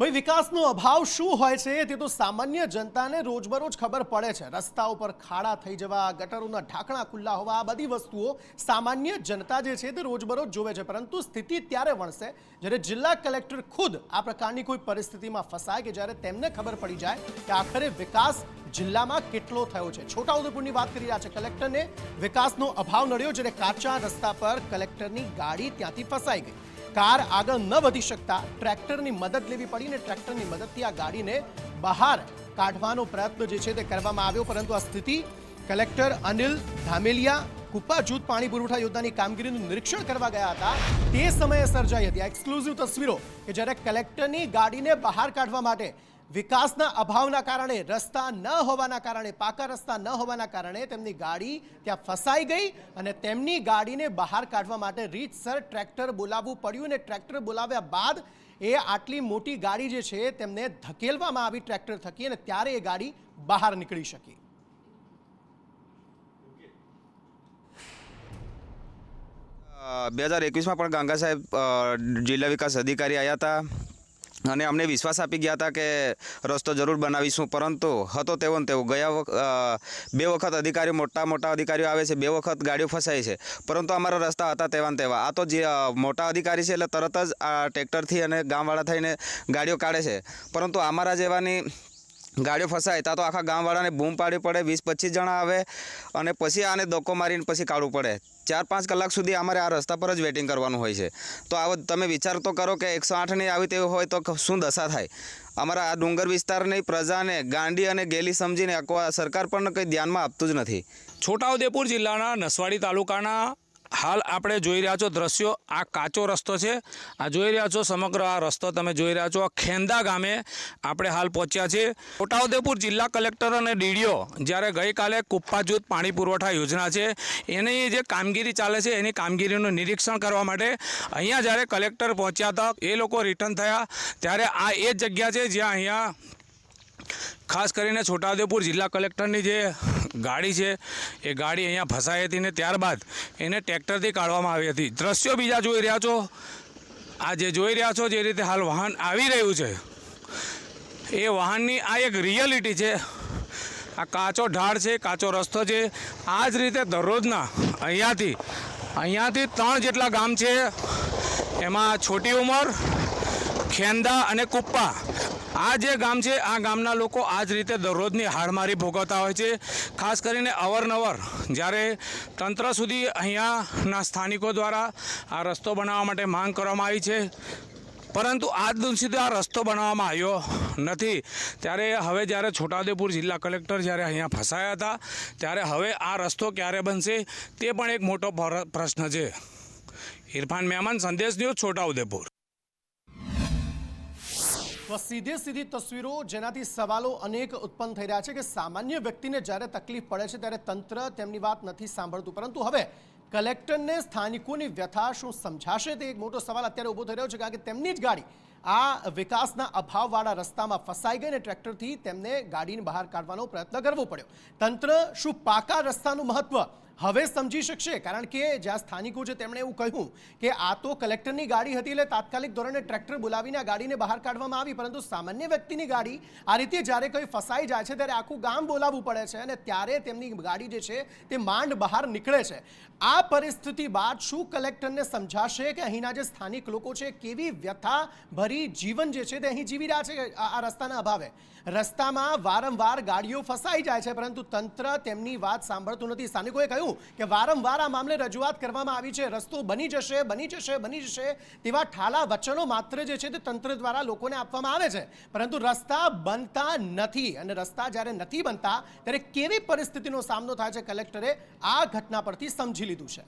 ભાઈ, વિકાસનો અભાવ શું હોય છે તે તો સામાન્ય જનતાને રોજબરોજ ખબર પડે છે. રસ્તા ઉપર ખાડા થઈ જવા, ગટરોના ઢાંકણા ખુલ્લા હોવા, આ બધી વસ્તુઓ સામાન્ય જનતા જે છે તે રોજબરોજ જોવે છે. પરંતુ સ્થિતિ ત્યારે વણશે જ્યારે જિલ્લા કલેક્ટર ખુદ આ પ્રકારની કોઈ પરિસ્થિતિમાં ફસાય કે જ્યારે તેમને ખબર પડી જાય કે આખરે વિકાસ જિલ્લામાં કેટલો થયો છે. છોટાઉદેપુરની વાત કરી રહ્યા છે કલેક્ટરને. વિકાસનો અભાવ નડ્યો જ્યારે કાચા રસ્તા પર કલેક્ટરની ગાડી ત્યાંથી ફસાઈ ગઈ. કાર આગળ ન વધી શકતા ટ્રેક્ટરની મદદ લેવી પડી ને ટ્રેક્ટરની મદદથી આ ગાડીને બહાર કાઢવાનો પ્રયત્ન જે છે તે કરવામાં આવ્યો. પરંતુ આ સ્થિતિ કલેક્ટર અનિલ ધામેલિયા કુપ્પા જૂથ પાણી પુરવઠા યોજનાની કામગીરીનું નિરીક્ષણ કરવા ગયા હતા. તે સમયે સર્જાઈ હતી આ એક્સક્લુઝિવ તસવીરો કે જ્યારે કલેક્ટરની ગાડીને બહાર કાઢવા માટે વિકાસના અભાવના કારણે, રસ્તા ન હોવાના કારણે, પાકા રસ્તા ન હોવાના કારણે તેમની ગાડી ત્યાં ફસાઈ ગઈ અને તેમની ગાડીને બહાર કાઢવા માટે રીતસર ટ્રેક્ટર બોલાવવું પડ્યું અને ટ્રેક્ટર બોલાવ્યા બાદ એ આટલી મોટી ગાડી જે છે તેમને ધકેલવામાં આવી ટ્રેક્ટર થકી અને ત્યારે એ ગાડી બહાર નીકળી શકી. બે હજાર એકવીસમાં પણ ગાંગા સાહેબ જિલ્લા વિકાસ અધિકારી આવ્યા હતા. અને અમને વિશ્વાસ આપી ગયા હતા કે રસ્તો જરૂર બનાવીશું, પરંતુ હતો તેવો ને તેવો. ગયા વખત બે વખત અધિકારીઓ, મોટા મોટા અધિકારીઓ આવે છે, બે વખત ગાડીઓ ફસાય છે. પરંતુ અમારા રસ્તા હતા તેવા ને તેવા. આ તો જે મોટા અધિકારી છે એટલે તરત જ આ ટ્રેક્ટરથી અને ગામવાળા થઈને ગાડીઓ કાઢે છે. પરંતુ અમારા જેવાની ગાડીઓ ફસાય ત્યાં તો આખા ગામવાળાને બૂમ પાડવી પડે, વીસ પચીસ જણા આવે અને પછી આને ધક્કો મારીને પછી કાઢવું પડે. ચાર પાંચ કલાક સુધી અમારે આ રસ્તા પર જ વેટિંગ કરવાનું હોય છે. તો આવો તમે વિચાર તો કરો કે એકસો આઠની આવી તેવું હોય તો શું દશા થાય? અમારા આ ડુંગર વિસ્તારની પ્રજાને ગાંડી અને ગેલી સમજીને સરકાર પણ કંઈ ધ્યાનમાં આપતું જ નથી. છોટાઉદેપુર જિલ્લાના નસવાડી તાલુકાના હાલ આપણે જોઈ રહ્યા છો દ્રશ્યો. આ કાચો રસ્તો છે. આ જોઈ રહ્યા છો સમગ્ર આ રસ્તો તમે જોઈ રહ્યા છો. ખેંદા ગામે આપણે હાલ પહોંચ્યા છે છોટાઉદેપુર જિલ્લા કલેક્ટર અને ડીડીઓ જ્યારે ગઈકાલે કુપ્પા જૂથ પાણી પુરવઠા યોજના છે, એની જે કામગીરી ચાલે છે, એની કામગીરીનું નિરીક્ષણ કરવા માટે અહીંયા જ્યારે કલેક્ટર પહોંચ્યા હતા, એ લોકો રિટર્ન થયા. ત્યારે આ એ જ જગ્યા છે જ્યાં અહીંયા ખાસ કરીને છોટાઉદેપુર જિલ્લા કલેક્ટરની જે ગાડી છે, એ ગાડી અહીંયા ફસાઈ હતી ને ત્યારબાદ એને ટ્રેક્ટરથી કાઢવામાં આવી હતી. દ્રશ્યો બીજા જોઈ રહ્યા છો? આ જે જોઈ રહ્યા છો, જે રીતે હાલ વાહન આવી રહ્યું છે, એ વાહનની આ એક રિયાલિટી છે. આ કાચો ઢાળ છે, કાચો રસ્તો છે. આ જ રીતે દરરોજના અહીંયાથી અહીંયાથી ત્રણ જેટલા ગામ છે. એમાં છોટી ઉંમર ખેંદા અને કુપ્પા. આ જે ગામ છે, આ ગામના લોકો આ જ રીતે દરરોજની હાડમારી ભોગવતા હોય છે. ખાસ કરીને અવરનવર, જ્યારે તંત્ર સુધી અહીંયાના સ્થાનિકો દ્વારા આ રસ્તો બનાવવા માટે માંગ કરવામાં આવી છે. પરંતુ આજ દિન સુધી આ રસ્તો બનાવવામાં આવ્યો નથી. ત્યારે હવે જ્યારે છોટાઉદેપુર જિલ્લા કલેક્ટર જ્યારે અહીંયા ફસાયા હતા, ત્યારે હવે આ રસ્તો ક્યારે બનશે, તે પણ એક મોટો પ્રશ્ન છે. ઇરફાન મહેમાન સંદેશ ન્યૂઝ છોટાઉદેપુર. તો સીધે સીધી તસવીરો જેનાથી સવાલો અનેક ઉત્પન્ન થઈ રહ્યા છે કે સામાન્ય વ્યક્તિને જ્યારે તકલીફ પડે છે ત્યારે તંત્ર તેમની વાત નથી સાંભળતું. પરંતુ હવે કલેક્ટરને સ્થાનિકોની વ્યથા શું સમજાશે તે એક મોટો સવાલ અત્યારે ઊભો થઈ રહ્યો છે કારણ કે તેમની જ ગાડી આ વિકાસના અભાવવાળા રસ્તામાં ફસાઈ ગઈ અને ટ્રેક્ટરથી તેમને ગાડીને બહાર કાઢવાનો પ્રયત્ન કરવો પડ્યો. તંત્ર શું પાકા રસ્તાનું મહત્વ હવે સમજી શકશે? કારણ કે જ્યાં સ્થાનિકો છે તેમણે એવું કહ્યું કે આ તો કલેક્ટરની ગાડી હતી એટલે તાત્કાલિક ધોરણે ટ્રેક્ટર બોલાવીને આ ગાડીને બહાર કાઢવામાં આવી, પરંતુ સામાન્ય વ્યક્તિની ગાડી આ રીતે જ્યારે કોઈ ફસાઈ જાય છે ત્યારે આખું ગામ બોલાવવું પડે છે અને ત્યારે તેમની ગાડી જે છે તે માંડ બહાર નીકળે છે. આ પરિસ્થિતિ બાદ શું કલેક્ટરને સમજાશે કે અહીંના જે સ્થાનિક લોકો છે કેવી વ્યથા ભરી જીવન જે છે તે અહીં જીવી રહ્યા છે આ રસ્તાના અભાવે. રસ્તામાં વારંવાર ગાડીઓ ફસાઈ જાય છે, પરંતુ તંત્ર તેમની વાત સાંભળતું નથી. સ્થાનિકોએ કહ્યું કે વારંવાર આ મામલે રજૂઆત કરવામાં આવી છે. રસ્તો બની જશે બની જશે બની જશે તેવા ઠાલા વચનો માત્ર જે છે તે તંત્ર દ્વારા લોકોને આપવામાં આવે છે. પરંતુ રસ્તા બનતા નથી અને રસ્તા જ્યારે નથી બનતા, ત્યારે કેવી પરિસ્થિતિનો સામનો થાય છે? કલેક્ટરે આ ઘટના પરથી સમજી લીધું છે.